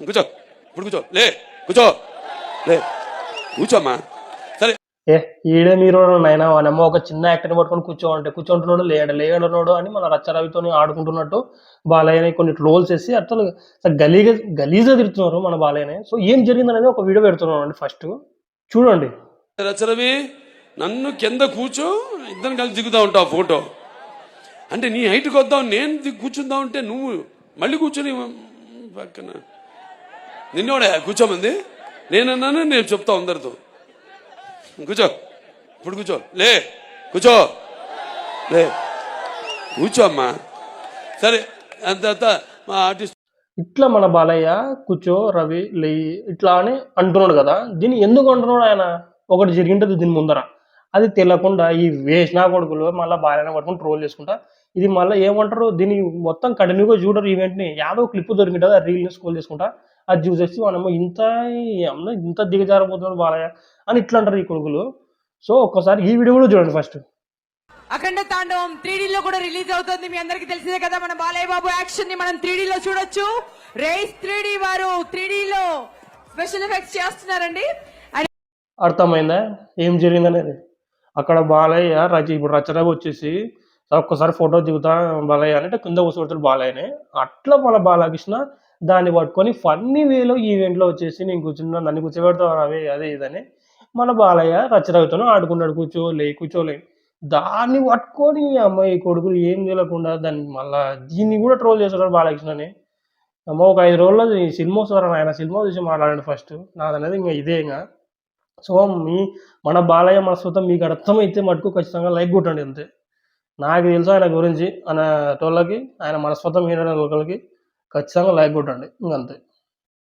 కూర్చో. ఇప్పుడు కూర్చో. లే కూర్చో. లే కూర్చోమ్మా. సరే. ఏ ఈడే మీరు నాయన ఒక చిన్న యాక్టర్ని పట్టుకొని కూర్చోమంటే కూర్చుంటున్నాడు లేడు లేడున్నాడు అని మన రచ్చరవితో ఆడుకుంటున్నట్టు బాలయ్యని కొన్ని ట్రోల్స్ వేసి అసలు గలీగా గలీజ్గా తిడుతున్నారు మన బాలయ్యని. సో ఏం జరిగింది అనేది ఒక వీడియో పెడుతున్నాను అండి ఫస్ట్ చూడండి రచరవి నన్ను కింద కూర్చో ఇద్దరం కలిసి దిగుతా ఉంటావు ఫోటో అంటే నీ హైట్కి వద్దాం నేను కూర్చుందాం అంటే నువ్వు మళ్ళీ కూర్చొని పక్కన నిన్నోడే కూర్చోమంది. నేనన్నాను నేను చెప్తా అందరితో. కూర్చో. ఇప్పుడు కూర్చో. లే కూర్చో. లే. కూర్చో అమ్మా. సరే అంత మా ఆర్టిస్ట్ ఇట్లా మన బాలయ్య కూర్చో రవి లేయి ఇట్లా అని అంటున్నాడు కదా. దీన్ని ఎందుకు అంటున్నాడు ఆయన? ఒకటి జరిగింటది దీని ముందర. అది తెలియకుండా ఈ వేసిన కొడుకులు మళ్ళీ బాలయ్య పట్టుకుని ట్రోల్ చేసుకుంటా. ఇది మళ్ళీ ఏమంటారు? దీన్ని మొత్తం కంటిన్యూగా చూడరు ఈవెంట్ని యాదో క్లిప్ దొరికింటుంది ఆ రీల్ని స్కోల్ చేసుకుంటా. అది చూసేసి మనము ఇంత ఇంత దిగజారిపోతున్నాడు బాలయ్య అని ఇట్లా అంటారు ఈ కొడుకులు. సో ఒక్కసారి ఈ వీడియో కూడా చూడండి ఫస్ట్. అఖండ తాండవం త్రీ లో కూడా రిలీజ్ అవుతుంది. మీ అందరికి తెలిసిందే కదా మన బాలయ్య బాబు యాక్షన్ని మనం త్రీ లో చూడొచ్చు. రేస్ త్రీ వారు త్రీ లో స్పెషల్ ఎఫెక్ట్స్ చేస్తున్నారండి. అర్థమైందా? ఏం జరిగిందనేది? అక్కడ బాలయ్య రచ ఇప్పుడు రచనగా వచ్చేసి ఒక్కసారి ఫోటో దిగుతా బాలయ్య అంటే కింద కూర్చోబెడతాడు బాలయ్యని. అట్లా మన బాలకృష్ణ దాన్ని పట్టుకొని ఫన్నీ వేలో ఈవెంట్లో వచ్చేసి నేను కూర్చున్నా నన్ను కూర్చోబెడతావు అవే అదే ఇదని మన బాలయ్య రచరవితోనే ఆడుకున్నాడు కూర్చోలే కూర్చోలే. దాన్ని పట్టుకొని ఈ అమ్మాయి కొడుకులు ఏం తెలియకుండా దాన్ని మళ్ళా దీన్ని కూడా ట్రోల్ చేస్తున్నాడు బాలకృష్ణని. అమ్మ ఒక ఐదు రోజుల్లో ఈ సినిమా వస్తారు ఆయన సినిమా చూసి మాట్లాడండి ఫస్ట్ నాదనేది ఇంకా ఇదే ఇంకా. సో మీ మన బాలయ్య మనస్తత్వం మీకు అర్థమైతే మటుకు ఖచ్చితంగా లైక్ కొట్టండి అంతే. నాకు తెలుసు ఆయన గురించి ఆయన టోళ్ళకి ఆయన మనస్వతం ఏంటంటే లోకల్కి. ఖచ్చితంగా లైక్ కొట్టండి. ఇంకంతే.